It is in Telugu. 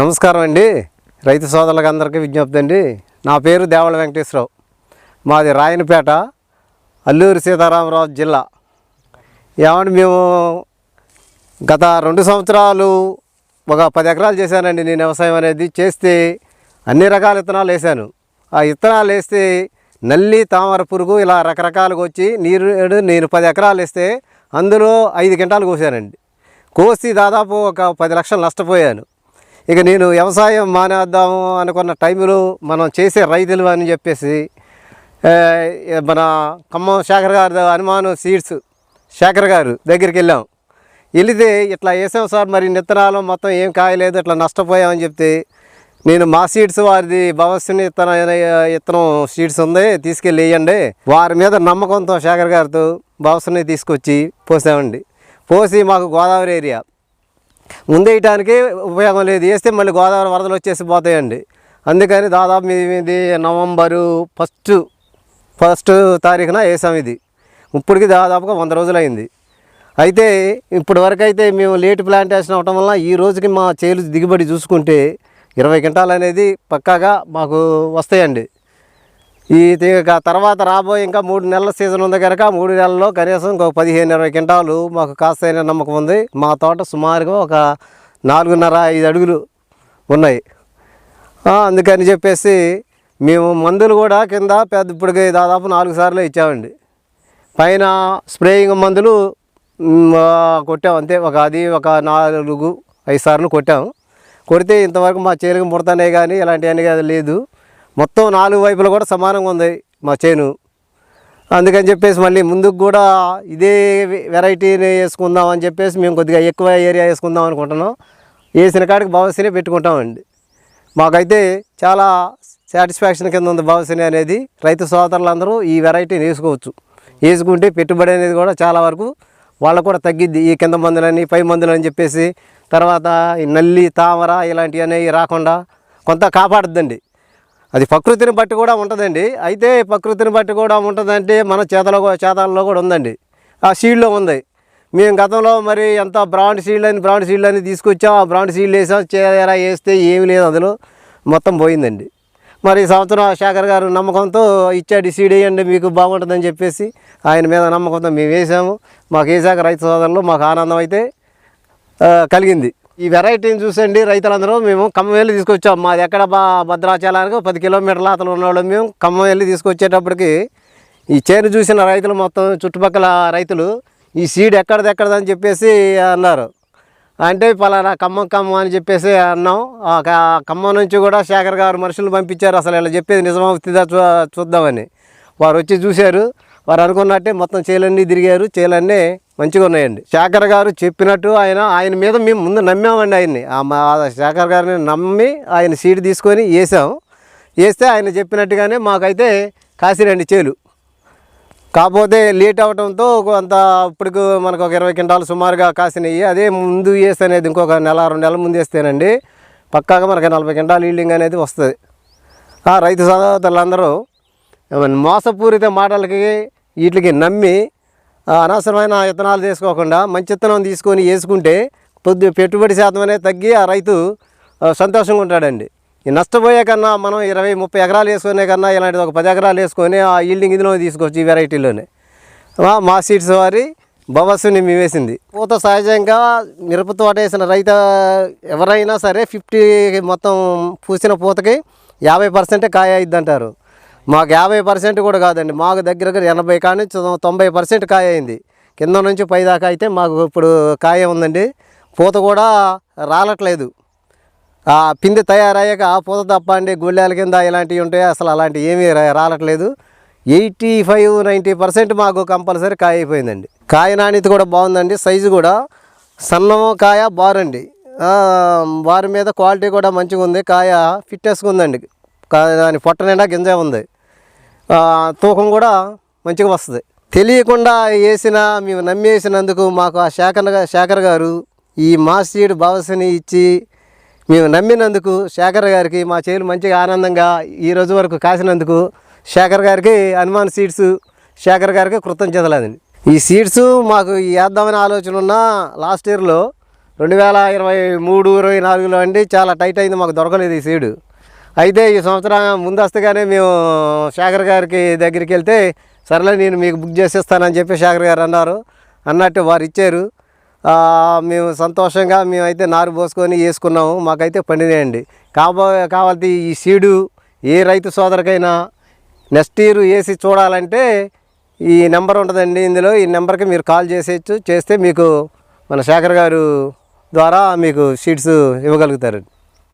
నమస్కారం అండి. రైతు సోదరులకు అందరికీ విజ్ఞప్తి అండి. నా పేరు దేవళ వెంకటేశ్వరరావు. మాది రాయనపేట అల్లూరి సీతారామరాజు జిల్లా. ఏమంటే మేము గత రెండు సంవత్సరాలు ఒక పది ఎకరాలు చేశానండి. నేను వ్యవసాయం అనేది చేస్తే అన్ని రకాల విత్తనాలు వేసాను ఆ విత్తనాలు వేస్తే నల్లి తామర పురుగు ఇలా రకరకాలుగా వచ్చి నీరు నేను పది ఎకరాలు వేస్తే అందులో ఐదు గంటలు కోసానండి. కోసి దాదాపు ఒక పది లక్షలు నష్టపోయాను. ఇక నేను వ్యవసాయం మానేద్దాము అనుకున్న టైంలో మనం చేసే రైతులు అని చెప్పేసి మన ఖమ్మం శేఖర్ గారు అనుమానం సీడ్స్ శేఖర్ గారు దగ్గరికి వెళ్ళాం. వెళితే ఇట్లా వేసాం సార్ మరి విత్తనాలు మొత్తం ఏం కాయలేదు ఇట్లా నష్టపోయామని చెప్తే నేను మా సీడ్స్ వారిది భవస్సుని ఇత్తన ఇత్తనం సీడ్స్ ఉంది తీసుకెళ్ళి వేయండి. వారి మీద నమ్మకంతో శేఖర్ గారితో భవస్సుని తీసుకొచ్చి పోసామండి. పోసి మాకు గోదావరి ఏరియా ముందేయటానికి ఉపయోగం లేదు. వేస్తే మళ్ళీ గోదావరి వరదలు వచ్చేసి పోతాయండి. అందుకని దాదాపు ఇది నవంబరు ఫస్ట్ ఫస్ట్ తారీఖున వేసాం ఇది. ఇప్పటికి దాదాపుగా వంద రోజులు అయింది అయితే ఇప్పటి వరకు అయితే మేము లేట్ ప్లాంటేషన్ అవటం వల్ల ఈ రోజుకి మా చేలు దిగుబడి చూసుకుంటే ఇరవై క్వింటాలు అనేది పక్కాగా మాకు వస్తాయండి. ఈ తర్వాత రాబోయే ఇంకా మూడు నెలల సీజన్ ఉంది కనుక మూడు నెలల్లో కనీసం ఒక పదిహేను ఇరవై క్వింటాలు మాకు కాస్త నమ్మకం ఉంది. మా తోట సుమారుగా ఒక నాలుగున్నర ఐదు అడుగులు ఉన్నాయి. అందుకని చెప్పేసి మేము మందులు కూడా కింద పెద్ద ఇప్పటికి దాదాపు నాలుగు సార్లు ఇచ్చామండి. పైన స్ప్రేయింగ్ మందులు కొట్టాం అంతే. ఒక అది ఒక నాలుగు ఐదు సార్లు కొట్టాము కొడితే ఇంతవరకు మా చేలుకు ముడతానే కానీ ఇలాంటివన్నీ కానీ లేదు. మొత్తం నాలుగు వైపులు కూడా సమానంగా ఉంది మా చేను. అందుకని చెప్పేసి మళ్ళీ ముందుకు కూడా ఇదే వెరైటీని వేసుకుందాం అని చెప్పేసి మేము కొద్దిగా ఎక్కువ ఏరియా వేసుకుందాం అనుకుంటున్నాం. వేసిన కాడికి భవసిని పెట్టుకుంటామండి. మాకైతే చాలా సాటిస్ఫాక్షన్ కింద ఉంది భవసిని అనేది. రైతు సోదరులందరూ ఈ వెరైటీని వేసుకోవచ్చు. వేసుకుంటే పెట్టుబడి అనేది కూడా చాలా వరకు వాళ్ళకు కూడా తగ్గిద్ది. ఈ కింద మందులని పై మందులు అని చెప్పేసి తర్వాత ఈ నల్లి తామర ఇలాంటివి అనేవి రాకుండా కొంత కాపాడుద్దండి. అది ప్రకృతిని బట్టి కూడా ఉంటుందండి. అయితే ప్రకృతిని బట్టి కూడా ఉంటుందంటే మన చేతలో కూ- చేతల్లో కూడా ఉందండి. ఆ సీడ్లో ఉంది. మేము గతంలో మరి ఎంత బ్రాండ్ సీడ్లు అని బ్రాండ్ సీడ్లు అని తీసుకొచ్చాం. ఆ బ్రాండ్ సీడ్లు వేసాం. చేరా వేస్తే ఏమీ లేదు అందులో. మొత్తం పోయిందండి. మరి ఈ సంవత్సరం శేఖర్ గారు నమ్మకంతో ఇచ్చాడు సీడ్ వేయండి మీకు బాగుంటుందని చెప్పేసి ఆయన మీద నమ్మకంతో మేము వేసాము. మాకు వేసాక రైతు సోదరులు మాకు ఆనందం అయితే కలిగింది. ఈ వెరైటీని చూసండి రైతులందరూ మేము ఖమ్మం వెళ్ళి తీసుకొచ్చాం. మాది ఎక్కడ బా భద్రాచలానికి పది కిలోమీటర్ల అతలు ఉన్నవాళ్ళు మేము ఖమ్మం వెళ్ళి తీసుకొచ్చేటప్పటికి ఈ చేను చూసిన రైతులు మొత్తం చుట్టుపక్కల రైతులు ఈ సీడ్ ఎక్కడిది ఎక్కడదని చెప్పేసి అన్నారు. అంటే పలానా ఖమ్మం ఖమ్మం అని చెప్పేసి అన్నాం. ఖమ్మం నుంచి కూడా శేఖర్ గారు మనుషులు పంపించారు. అసలు ఇలా చెప్పేది నిజమవుతుందా చూద్దామని. వారు వచ్చి చూశారు. వారు అనుకున్నట్టే మొత్తం చేలన్నీ తిరిగారు చేలన్నీ మంచిగా ఉన్నాయండి. శేఖర్ గారు చెప్పినట్టు ఆయన ఆయన మీద మేము ముందు నమ్మామండి ఆయన్ని. మా శేఖర్ గారిని నమ్మి ఆయన సీడ్ తీసుకొని వేసాం. వేస్తే ఆయన చెప్పినట్టుగానే మాకైతే కాసిరండి చేలు. కాకపోతే లేట్ అవడంతో కొంత ఇప్పటికి మనకు ఒక ఇరవై క్వింటాలు సుమారుగా కాసినాయి. అదే ముందు వేస్తే అనేది ఇంకొక నెల రెండు నెలల ముందు వేస్తేనండి పక్కాగా మనకి నలభై క్వింటాలు ఈల్డింగ్ అనేది వస్తుంది. ఆ రైతు సోదరులందరూ మోసపూరిత మాటలకి వీటికి నమ్మి అనవసరమైన విత్తనాలు తీసుకోకుండా మంచి విత్తనం తీసుకొని వేసుకుంటే పొద్దు పెట్టుబడి శాతం అనేది తగ్గి ఆ రైతు సంతోషంగా ఉంటాడండి. ఈ నష్టపోయే కన్నా మనం ఇరవై ముప్పై ఎకరాలు వేసుకునే కన్నా ఇలాంటిది ఒక పది ఎకరాలు వేసుకొని ఆ ఈల్డింగ్ ఇందులో తీసుకోవచ్చు ఈ వెరైటీలోనే. మా సీడ్స్ వారి బవస్సుని మేము వేసింది పూత సహజంగా మిరప తోట వేసిన రైతు ఎవరైనా సరే ఫిఫ్టీ మొత్తం పూసిన పూతకి యాభై పర్సెంటే కాయ అయింది అంటారు మాకు యాభై పర్సెంట్ కూడా కాదండి. మాకు దగ్గర దగ్గర ఎనభై కానీ తొంభై పర్సెంట్ కాయ అయింది. కింద నుంచి పై దాకా అయితే మాకు ఇప్పుడు కాయ ఉందండి. పూత కూడా రాలట్లేదు. ఆ పిండి తయారయ్యాక ఆ పూత తప్ప అండి గుళ్ళాల కింద ఇలాంటివి ఉంటాయి. అసలు అలాంటివి ఏమీ రా- రాలట్లేదు. ఎయిటీ ఫైవ్ నైంటీ పర్సెంట్ మాకు కంపల్సరీ కాయ అయిపోయిందండి. కాయ నాణ్యత కూడా బాగుందండి. సైజు కూడా సన్నము కాయ బారండి. వారి బారు మీద క్వాలిటీ కూడా మంచిగా ఉంది కాయ ఫిట్నెస్గా ఉందండి. కా- దాని పొట్ట నిండా గింజ ఉంది. తూకం కూడా మంచిగా వస్తుంది. తెలియకుండా వేసిన మేము నమ్మేసినందుకు మాకు ఆ శేఖర్ శేఖర్ గారు ఈ మాస్టీడ్ సీడ్ ఇచ్చి మేము నమ్మినందుకు శేఖర్ గారికి మా చేలు మంచిగా ఆనందంగా ఈ రోజు వరకు కాసినందుకు శేఖర్ గారికి హనుమాన్ సీడ్స్ శేఖర్ గారికి కృతజ్ఞతలేదండి ఈ సీడ్స్ మాకు వేద్దామనే ఆలోచన ఉన్న లాస్ట్ ఇయర్లో రెండు వేల ఇరవై మూడు ఇరవై నాలుగులో అండి చాలా టైట్ అయింది మాకు దొరకలేదు ఈ సీడు. అయితే ఈ సంవత్సరం ముందస్తుగానే మేము శేఖర్ గారికి దగ్గరికి వెళ్తే సరేలే నేను మీకు బుక్ చేసేస్తానని చెప్పి శేఖర్ గారు అన్నారు. అన్నట్టు వారు ఇచ్చారు. మేము సంతోషంగా మేమైతే నారు పోసుకొని వేసుకున్నాము. మాకైతే పండినాయండి. కాబో కావాల్సి ఈ సీడు ఏ రైతు సోదరికైనా నెక్స్ట్ ఇయర్ వేసి చూడాలంటే ఈ నెంబర్ ఉంటుందండి ఇందులో. ఈ నెంబర్కి మీరు కాల్ చేసేయచ్చు. చేస్తే మీకు మన శేఖర్ గారు ద్వారా మీకు సీట్స్ ఇవ్వగలుగుతారు